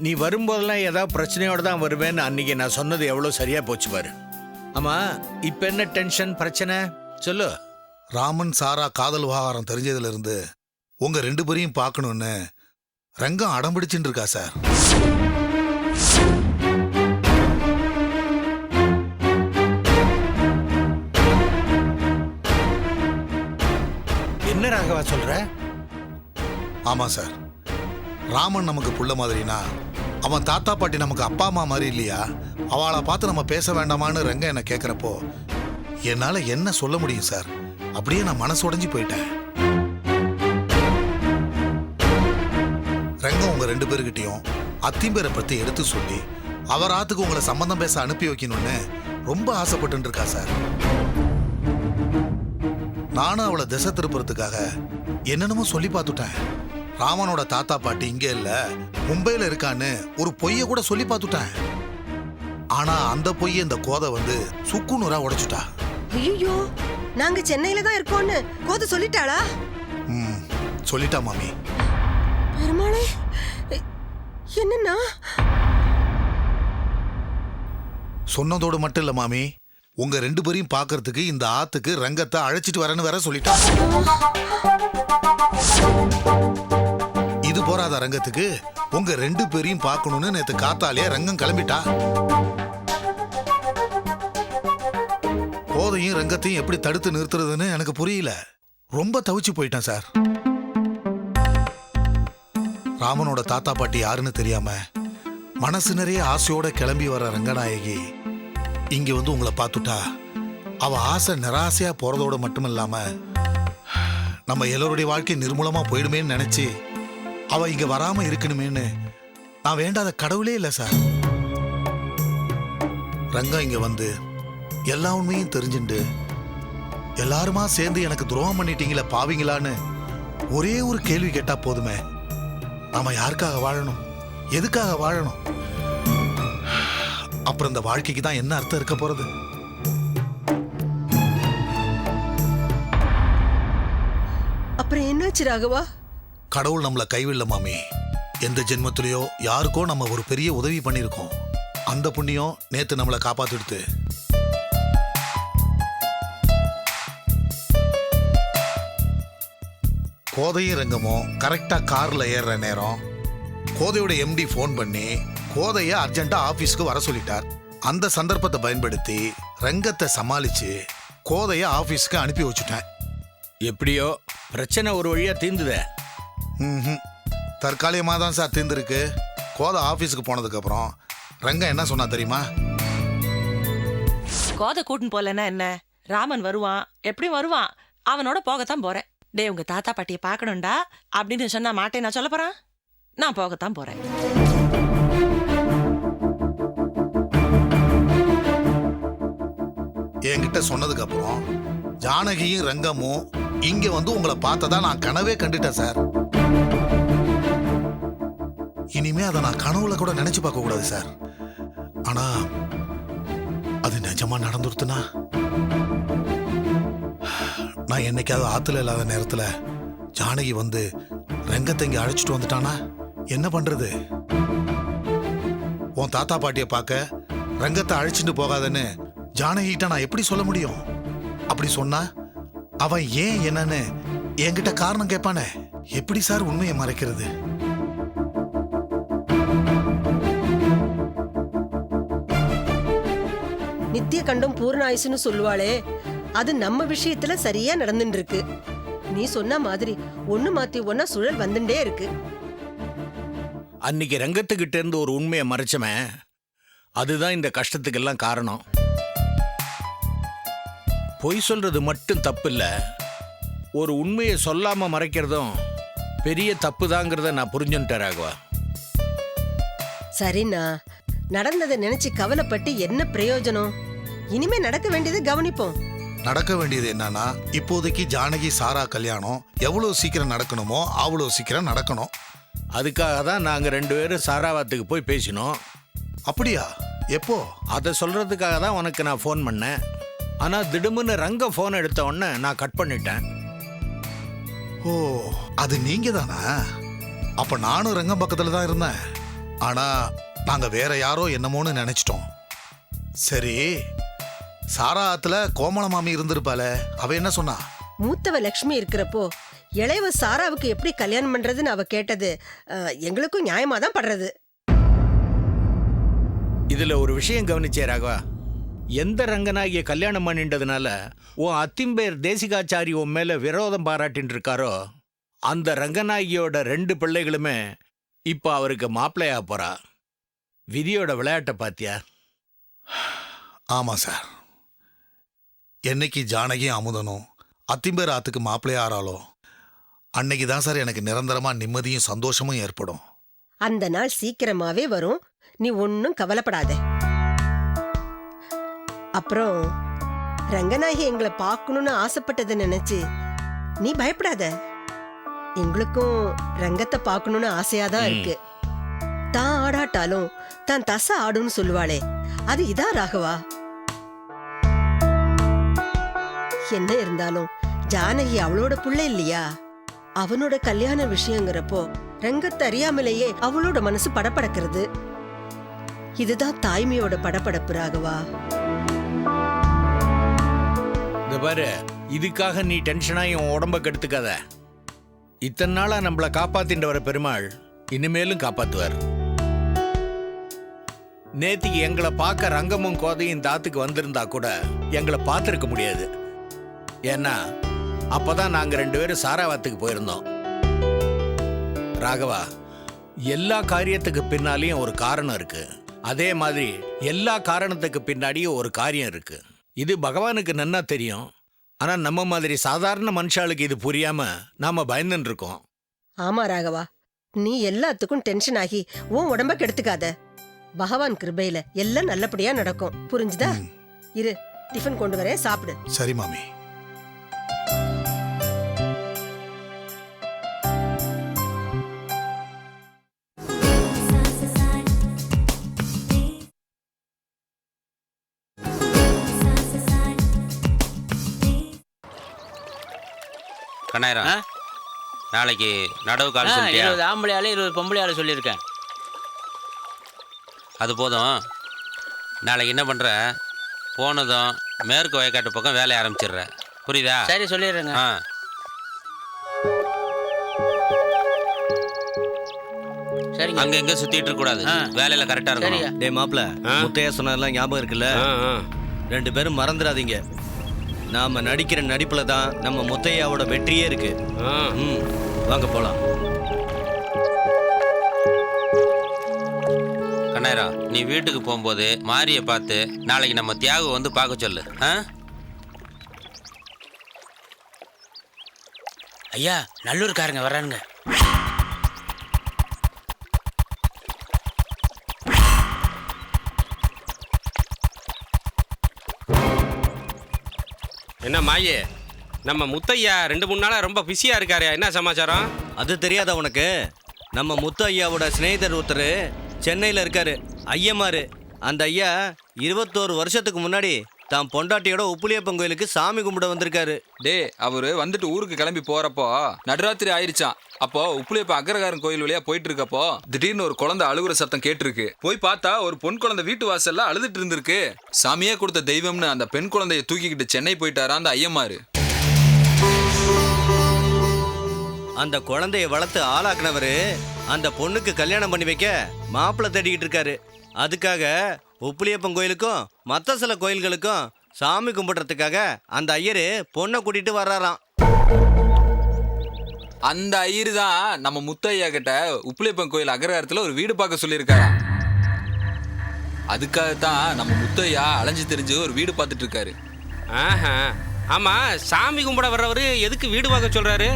நீ வரும்போதெல்லாம் ஏதாவது பிரச்சனையோட தான் வருவேன்னு அன்னைக்கு நான் சொன்னது எவ்வளோ சரியா போச்சு பாரு. ஆமா இப்போ என்ன டென்ஷன் பிரச்சனை? சொல்லு. ராமன் சாரா காதல் விவகாரம் தெரிஞ்சதுல இருந்து உங்க ரெண்டு பேரையும் பார்க்கணும்னு ரங்கம் அடம் பிடிச்சுட்டு இருக்கா சார்? என்ன ராகவா சொல்ற? ஆமா சார். ராமன் நமக்கு புள்ள மாதிரினா அவன் தாத்தா பாட்டி நமக்கு அப்பா அம்மா மாதிரி இல்லையா? அவளை பார்த்து நம்ம பேச வேண்டாமான்னு ரங்க என்ன கேட்குறப்போ என்னால் என்ன சொல்ல முடியும் சார்? அப்படியே நான் மனசு உடைஞ்சு போயிட்டேன். ரங்கம் உங்கள் ரெண்டு பேர்கிட்டையும் அத்திம்பேரை பற்றி எடுத்து சொல்லி அவர் ஆத்துக்கு உங்களை சம்மந்தம் பேச அனுப்பி வைக்கணும்னு ரொம்ப ஆசைப்பட்டு இருக்கா சார். நானும் அவளை திசை திருப்புறதுக்காக என்னென்னமோ சொல்லி பார்த்துட்டேன். ராமனோட தாத்தா பாட்டி இங்க இல்ல. மும்பையில இருக்கான்னு ஒரு பொய்ய கூட சொல்லி பார்த்துட்டேன். ஆனா அந்த பொய்ய இந்த கோதை வந்து சுக்கு நூறா உடைச்சுட்டா. ஐயோ நாங்க சென்னையில தான் இருக்கோம்னு கோத சொல்லிட்டாளா? ம் சொல்லிட்டா மாமி. பெருமாளே என்னன்னா சொன்னதோடு மட்டும் இல்ல மாமி. உங்க ரெண்டு பேரையும் பார்க்கறதுக்கு இந்த ஆத்துக்கு ரங்கத்தை அழைச்சிட்டு வரேன்னு வேற சொல்லிட்டா. இது போறாத ரங்கத்துக்கு உங்க ரெண்டு பேரையும் பார்க்கணும்னு நேத்து காத்தாலே ரங்கம் கிளம்பிட்டா? போதையும் ரங்கத்தையும் எப்படி தடுத்து நிறுத்துறதுன்னு எனக்கு புரியல. ரொம்ப தவிச்சு போயிட்டேன் சார். ராமனோட தாத்தா பாட்டி யாருன்னு தெரியாம மனசு நிறைய ஆசையோட கிளம்பி வர ரங்கநாயகி இங்க வந்து உங்களை பார்த்துட்டா. அவ ஆசை நிராசையா போறதோட மட்டும் இல்லாம நம்ம எல்லோருடைய வாழ்க்கை நிர்மூலமா போயிடுமேன்னு நினைச்சு அவ இங்க வராம இருக்கணுமேன்னு. நான் வேண்டாத கடவுளே இல்லை சார். ரங்கா இங்க வந்து எல்லா உண்மையும் தெரிஞ்சுண்டு எல்லாருமா சேர்ந்து எனக்கு துரோகம் பண்ணிட்டீங்களே பாவீங்களான்னு ஒரே ஒரு கேள்வி கேட்டா போதுமே. நாம யாருக்காக வாழணும்? எதுக்காக வாழணும்? அப்புறம் இந்த வாழ்க்கைக்கு தான் என்ன அர்த்தம் இருக்க போறது? அப்புறம் என்னாச்சு ராகவா? கடவுள் நம்மளை கைவிடல மாமி. எந்த ஜென்மத்திலேயோ யாருக்கோ நம்ம ஒரு பெரிய உதவி பண்ணியிருக்கோம். அந்த புண்ணியம் நேற்று நம்மளை காப்பாத்திடுத்து கோதையும் ரங்கமும் கரெக்டாக காரில் ஏறுற நேரம். கோதையோட எம்டி ஃபோன் பண்ணி கோதையை அர்ஜென்ட்டாக ஆஃபீஸ்க்கு வர சொல்லிட்டார். அந்த சந்தர்ப்பத்தை பயன்படுத்தி ரங்கத்தை சமாளித்து கோதையை ஆஃபீஸ்க்கு அனுப்பி வச்சுட்டேன். எப்படியோ பிரச்சனை ஒரு வழியாக தீர்ந்துதே ம்ஹும். தற்காலிகமாக தான் சார் தீர்ந்துருக்கு. கோதை ஆஃபீஸுக்கு போனதுக்கப்புறம் ரங்கம் என்ன சொன்னா தெரியுமா? கோதை கூட்டின்னு போலன்னா என்ன? ராமன் வருவான் எப்படியும் வருவான். அவனோட போகத்தான் போறேன். டேய் உங்க தாத்தா பாட்டியை பார்க்கணும்டா அப்படின்னு சொன்னா மாட்டேன் நான் சொல்ல போறேன்? நான் போகத்தான் போறேன். என்கிட்ட சொன்னதுக்கப்புறம் ஜானகியும் ரங்கமும் இங்க வந்து உங்களை பார்த்ததா நான் கனவே கண்டுட்டேன் சார். இனிமே அதை நான் கனவுல கூட நினைச்சு பார்க்க கூடாது சார். ஆனா அது நிஜமா நடந்துருத்துனா நான் என்னைக்காவது ஆத்துல இல்லாத நேரத்துல ஜானகி வந்து ரங்கத்தை இங்க அழைச்சிட்டு வந்துட்டானா? என்ன பண்றது? உன் தாத்தா பாட்டிய பார்க்க ரங்கத்தை அழைச்சிட்டு போகாதன்னு ஜானகிட்ட நான் எப்படி சொல்ல முடியும்? அப்படி சொன்னா அவன் ஏன் என்னன்னு என்கிட்ட காரணம் கேட்பானே? எப்படி சார் உண்மையை மறைக்கிறது? நித்திய கண்டம் பூர்ண ஆயுசுன்னு சொல்லுவாளே அது நம்ம விஷயத்துல சரியா நடந்துட்டு இருக்கு நீ சொன்ன மாதிரி ஒண்ணு மாத்தி ஒன்னா சுழல் வந்துட்டே இருக்கு. அன்னைக்கு ரங்கத்துக்கிட்ட இருந்து ஒரு உண்மையை மறைச்சவன் அதுதான் இந்த கஷ்டத்துக்கெல்லாம் காரணம். பொய் சொல்றது மட்டும் தப்பு இல்ல ஒரு உண்மையை சொல்லாம மறைக்கிறதும் பெரிய தப்பு தாங்கிறத நான் புரிஞ்சுட்டேன் ராகவா. சரிண்ணா. நடந்ததை நினைச்சு கவலைப்பட்டு என்ன பிரயோஜனம்? இனிமே நடக்க வேண்டியதை கவனிப்போம். நடக்க வேண்டியது என்னன்னா இப்போதைக்கு ஜானகி சாரா கல்யாணம் எவ்வளவு சீக்கிரம் நடக்கணுமோ அவ்வளவு சீக்கிரம் நடக்கணும். அதுக்காக தான் நாங்கள் ரெண்டு பேரும் சாராவாத்துக்கு போய் பேசினோம். அப்படியா? எப்போ? அதை சொல்றதுக்காக தான் உனக்கு நான் ஃபோன் பண்ணேன். ஆனால் திடுமுன்னு ரங்க ஃபோன் எடுத்த உடனே நான் கட் பண்ணிட்டேன். ஓ அது நீங்க தானா அப்ப நானும் ரங்கம் பக்கத்துல தான் இருந்தேன். ஆனா நாங்க வேற யாரோ என்னமோன்னு நினைச்சிட்டோம். சரி சாரா ஆத்துல கோமல மாமி இருந்திருப்பாளே அவ என்ன சொன்னா? மூத்தவ லக்ஷ்மி இருக்கிறப்போ இளையவ சாராவுக்கு எப்படி கல்யாணம் பண்றதுன்னு அவ கேட்டது அஹ், எங்களுக்கும் நியாயமா தான் படுறது. இதுல ஒரு விஷயம் கவனிச்சே ராகவா. எந்த ரங்கனாகிய கல்யாணம் பண்ணின்றதுனால உன் அத்திம்பேர் தேசிகாச்சாரி உன் மேல விரோதம் பாராட்டின்னு இருக்காரோ அந்த ரங்கநாயகியோட ரெண்டு பிள்ளைகளுமே இப்ப அவருக்கு மாப்பிள்ளையா போறா. விதியோட விளையாட்டை பாத்தியா? ஆமா சார். என்னைக்கு ஜானகியும் அமுதனும் அத்திம்பேர் ஆத்துக்கு மாப்பிள்ளையா ஆறாளோ அன்னைக்கு தான் சார் எனக்கு நிரந்தரமா நிம்மதியும் சந்தோஷமும் ஏற்படும். அந்த நாள் சீக்கிரமாவே வரும். நீ ஒன்னும் கவலைப்படாத. அப்புறம் ரங்கநாயகி எங்களை பார்க்கணும்னு ஆசைப்பட்டதை நினைச்சு நீ பயப்படாத. எங்களுக்கும் ரங்கத்தை பார்க்கணும்னு ஆசையா தான் ம். இருக்கு. தான் ஆடாட்டாலும் தான் தசை ஆடுன்னு சொல்லுவாளே. அது இதா ராகவா? என்ன இருந்தாலும் ஜானகி அவளோட புள்ள இல்லையா? அவனோட கல்யாண விஷயங்கிறப்போ ரங்கத்தை அறியாமலேயே அவளோட மனசு படபடக்கிறது இதுதான் தாய்மையோட படபடப்பு ராகவா. இந்த பாரு. இதுக்காக நீ டென்ஷனாக என் உடம்ப கெடுத்துக்காத. இத்தனை நாளாக நம்மளை காப்பாத்தின்ற வர பெருமாள் இனிமேலும் காப்பாத்துவார். நேத்திக்கு எங்களை பார்க்க ரங்கமும் கோதையும் தாத்துக்கு வந்திருந்தா கூட எங்களை பார்த்துருக்க முடியாது. ஏன்னா அப்பதான் நாங்க ரெண்டு பேரும் சாராவாத்துக்கு போயிருந்தோம். ராகவா எல்லா காரியத்துக்கு பின்னாலேயும் ஒரு காரணம் இருக்கு. அதே மாதிரி எல்லா காரணத்துக்கு பின்னாடியும் ஒரு காரியம் இருக்குது இது பகவானுக்கு நன்னா தெரியும். ஆனா நம்ம மாதிரி சாதாரண மனுஷாளுக்கு இது புரியாம நாம பயந்துன்னு இருக்கோம் ஆமா ராகவா. நீ எல்லாத்துக்கும் டென்ஷன் ஆகி உன் உடம்ப கெடுத்துக்காத. பகவான் கிருபையில எல்லாம் நல்லபடியா நடக்கும். புரிஞ்சுதா. இரு டிஃபன் கொண்டு வரேன் சாப்பிடு. சரி மாமி. கண்ணாயிரம் ஆ? நாளைக்கு நடவு கால் சொல்லிட்டியா? இருபது ஆம்பளை ஆளு இருபது பொம்பளை ஆளு சொல்லியிருக்கேன். அது போதும். நாளைக்கு என்ன பண்ற? போனதும் மேற்கு வயக்காட்டு பக்கம் வேலையை ஆரம்பிச்சிடுற. புரியுதா? சரி சொல்லிடுறேங்க. ஆ. சரிங்க. அங்க எங்க சுத்திட்டு இருக்க கூடாது ஆ. வேலையில கரெக்டா சரியா இருக்கணும் டேய் மாப்ள? முத்தையா சொன்னதெல்லாம் ஞாபகம் இருக்குல்ல? ஆ, ஆ. ரெண்டு பேரும் மறந்துடாதீங்க. நாம நடிக்கிற நடிப்புல தான் நம்ம முத்தையாவோட வெற்றியே இருக்கு. ம் வாங்க போலாம். கண்ணாயிரம் நீ வீட்டுக்கு போகும்போது மாரியை பார்த்து நாளைக்கு நம்ம தியாகு வந்து பார்க்க சொல்லு. ஆ? ஐயா நல்லூர்காரங்க வர்றானுங்க. என்ன மாயே நம்ம முத்தையா ரெண்டு மூணு நாளாக ரொம்ப பிஸியா இருக்காரு என்ன சமாச்சாரம்? அது தெரியாதா உனக்கு? நம்ம முத்து ஐயாவோட சிநேகிதர் ஒருத்தர் சென்னையில் இருக்காரு ஐயமாரு அந்த ஐயா இருபத்தோரு வருஷத்துக்கு முன்னாடி தான் பொண்டாட்டியோட உப்புளியப்பன் கோயிலுக்கு சாமி கும்பிட வந்திருக்காரு. டேய் அவரு வந்துட்டு ஊருக்கு கிளம்பி போறப்போ நடுராத்திரி ஆயிருச்சான் அப்போ உப்புளியப்ப அக்ரகாரன் கோயில் வழியா போயிட்டு இருக்கப்போ திடீர்னு ஒரு குழந்தை அழுகுற சத்தம் கேட்டிருக்கு. போய் பார்த்தா ஒரு பொன் குழந்தை வீட்டு வாசல்ல அழுதுட்டு இருந்திருக்கு. சாமியே கொடுத்த தெய்வம்னு அந்த பெண் குழந்தைய தூக்கிக்கிட்டு சென்னை போயிட்டாரா அந்த ஐயமாரு அந்த குழந்தைய வளர்த்து ஆளாக்குனவர் அந்த பொண்ணுக்கு கல்யாணம் பண்ணி வைக்க மாப்பிள்ளை தேடிக்கிட்டு இருக்காரு. அதுக்காக உப்புளியப்பன் கோயிலுக்கும் மற்ற சில கோயில்களுக்கும் சாமி கும்பிடுறதுக்காக அந்த ஐயரு பொண்ணை கூட்டிட்டு வர்றாராம். அந்த ஐயரு தான் நம்ம முத்தையா கிட்ட உப்புளியப்பன் கோயில் அக்ரகாரத்துல ஒரு வீடு பார்க்க சொல்லியிருக்காராம். அதுக்காகத்தான் நம்ம முத்தையா அலைஞ்சு தெரிஞ்சு ஒரு வீடு பார்த்துட்டு இருக்காரு. ஆஹா ஆமா சாமி கும்பிட வர்றவரு எதுக்கு வீடு பார்க்க சொல்றாரு?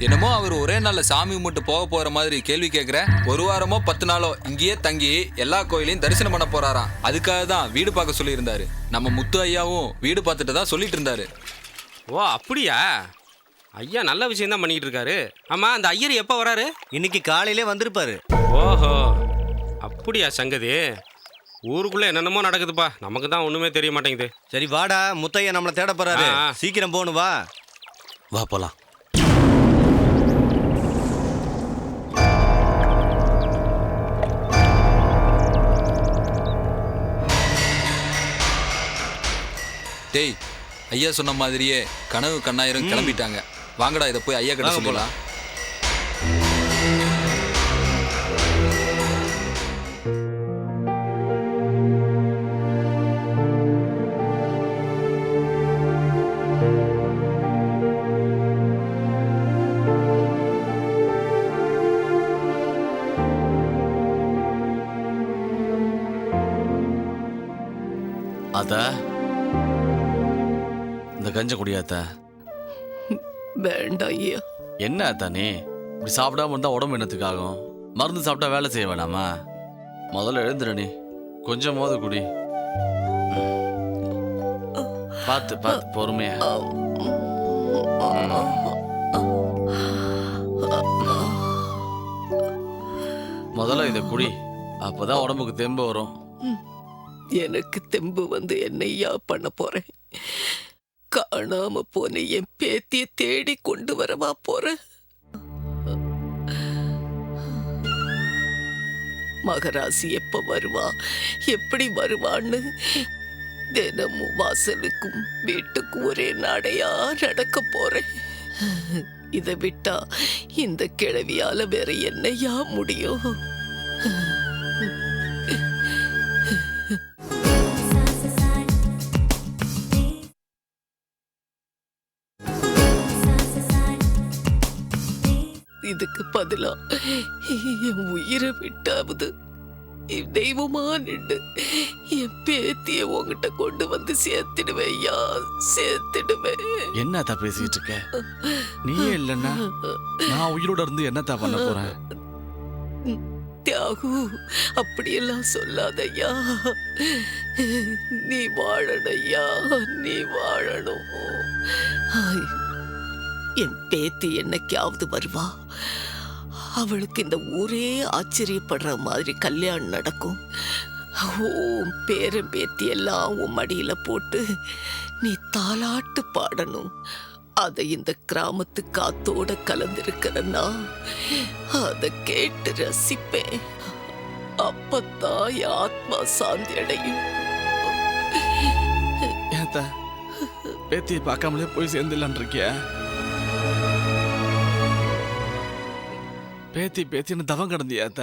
என்னமோ அவர் ஒரே நாள்ல சாமி கும்பிட்டு போக போற மாதிரி கேள்வி கேட்குற ஒரு வாரமோ பத்து நாளோ இங்கேயே தங்கி எல்லா கோயிலையும் தரிசனம் பண்ண போறாராம். அதுக்காக தான் வீடு பார்க்க சொல்லியிருந்தாரு. நம்ம முத்து ஐயாவும் வீடு பார்த்துட்டு தான் சொல்லிட்டு இருந்தாரு. ஓ அப்படியா? ஐயா நல்ல விஷயம் தான் பண்ணிட்டு இருக்காரு. ஆமா அந்த ஐயர் எப்போ வராரு? இன்னைக்கு காலையிலே வந்திருப்பாரு. ஓஹோ அப்படியா சங்கதி? ஊருக்குள்ள என்னென்னமோ நடக்குதுப்பா. நமக்கு தான் ஒண்ணுமே தெரிய மாட்டேங்குது. சரி வாடா முத்தையா நம்மளை தேட போறாரு. ஆ, ஆ. சீக்கிரம் போகணும் வா. வா போலாம். டேய் ஐயா சொன்ன மாதிரியே கனவு கண்ணாயிரம் கிளம்பிட்டாங்க. வாங்கடா இதை போய் ஐயா கிட்ட சொல்லலாம் கஞ்ச குடியாத்த? வேண்டாம் ஐயா. என்ன அத்தா நீ? இப்படி சாப்பிடாம இருந்தா உடம்பு என்னத்துக்கு ஆகும் மருந்து சாப்பிட்டா வேலை செய்ய வேணாமா? முதல்ல எழுந்துரு நீ. கொஞ்சமாவது குடி. பார்த்து பார்த்து பொறுமையா. முதல்ல இதை குடி. அப்பதான் உடம்புக்கு தெம்பு வரும். எனக்கு தெம்பு வந்து என்னையா பண்ண போறேன்? காணாம போன என் பேத்திய தேடி கொண்டு வரவா போற? மகராசி எப்ப வருவா? எப்படி வருவான்னு? தினமும் வாசலுக்கும் வீட்டுக்கும் ஒரே நடையா நடக்க போறேன். இதை விட்டா இந்த கிழவியால வேற என்னையா முடியும்? இதுக்கு பதிலா என் உயிரை விட்டாவது தெய்வமா நின்று என் பேத்திய உங்ககிட்ட கொண்டு வந்து சேர்த்திடுவேயா சேர்த்திடுவேன். என்னத்தா பேசிட்டு இருக்க? நீயே இல்லைன்னா நான் உயிரோட இருந்து என்னத்தா பண்ண போறேன்? தியாகு அப்படியெல்லாம் சொல்லாதய்யா. நீ வாழணையா நீ வாழணும். என் பேத்தி என்னைக்காவது வருவா? அவளுக்கு இந்த ஊரே ஆச்சரியப்படுற மாதிரி கல்யாணம் நடக்கும். ஓ பேரன் பேத்தி எல்லாம் உன் மடியில போட்டு நீ தாலாட்டு பாடணும். அதை இந்த கிராமத்து காத்தோட கலந்திருக்கிறன்னா அதை கேட்டு ரசிப்பேன். அப்பத்தான் என் ஆத்மா சாந்தி அடையும். பேத்தியை பார்க்காமலே போய் சேர்ந்துடலான் இருக்கியா பேத்தி பேத்தின்னு தவம் கிடந்தியாத்த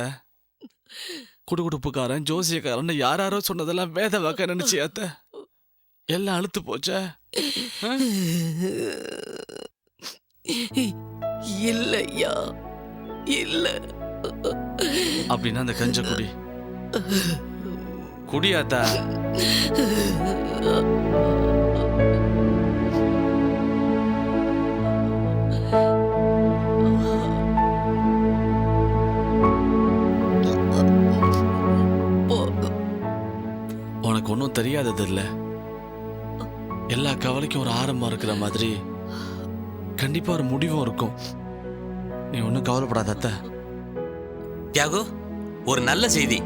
குடுகுடுப்புக்காரன் ஜோசியக்காரன் யார் யாரோ சொன்னதெல்லாம் வேத வாக்க நினைச்சியாத்த எல்லாம் அழுத்து போச்சா? இல்லையா? இல்ல. அப்படின்னா அந்த கஞ்ச குடி. குடியாத்தா தெரியாதது இல்ல எல்லா கவலைக்கும் ஒரு ஆரம்பம் இருக்கிற மாதிரி கண்டிப்பா ஒரு முடிவும் இருக்கும். நீ ஒன்றும் கவலைப்படாத அத்தை. தியாகு ஒரு நல்ல செய்தி.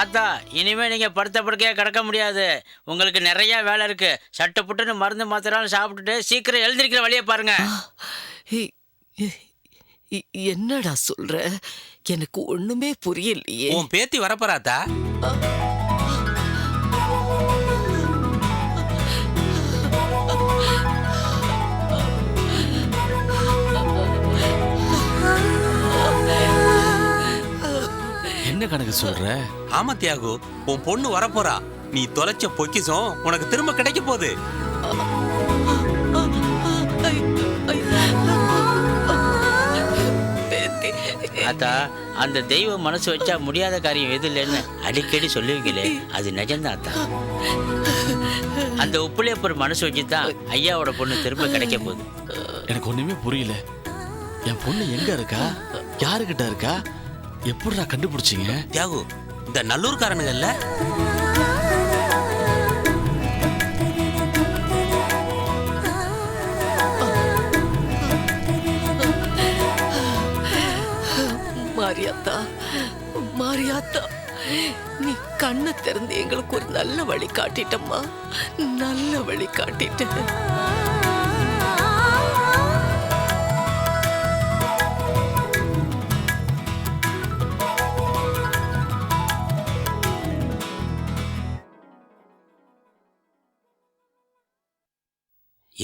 ஆத்தா இனிமே நீங்க படுத்த படுக்கையா கிடக்க முடியாது. உங்களுக்கு நிறைய வேலை இருக்கு. சட்டு புட்டுன்னு மருந்து மாத்திரம் சாப்பிட்டுட்டு சீக்கிரம் எழுந்திருக்கிற வழியை பாருங்க. என்னடா சொல்ற? எனக்கு ஒண்ணுமே புரியலையே. உன் பேத்தி வரப்போறாத்தா? என்ன கணக்கு சொல்ற? ஆமா தியாகு உன் பொண்ணு வரப்போறா. நீ தொலைச்ச பொக்கிஷம் உனக்கு திரும்ப கிடைக்க போகுது. ஆத்தா அந்த தெய்வம் மனசு வச்சா முடியாத காரியம் எது இல்லைன்னு அடிக்கடி சொல்லுவீங்களே அது நிஜம்தான் அந்த உப்புளியப்பர் மனசு வச்சு தான் ஐயாவோட பொண்ணு திரும்ப கிடைக்க போகுது. எனக்கு ஒண்ணுமே புரியல. என் பொண்ணு எங்க இருக்கா? யாருக்கிட்ட இருக்கா? எப்படிடா கண்டுபிடிச்சீங்க? தியாகு இந்த நல்லூர்காரனுங்கல்ல தாத்தா. நீ கண்ணை திறந்து எங்களுக்கு ஒரு நல்ல வழி காட்டிட்டம்மா. நல்ல வழி காட்டிட்ட.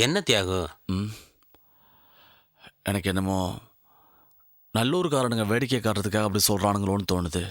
என்ன தியாகம் எனக்கு என்னமோ நல்லூர்காரனுங்க வேடிக்கை காட்டுறதுக்காக அப்படி சொல்கிறானுங்களோன்னு தோணுது.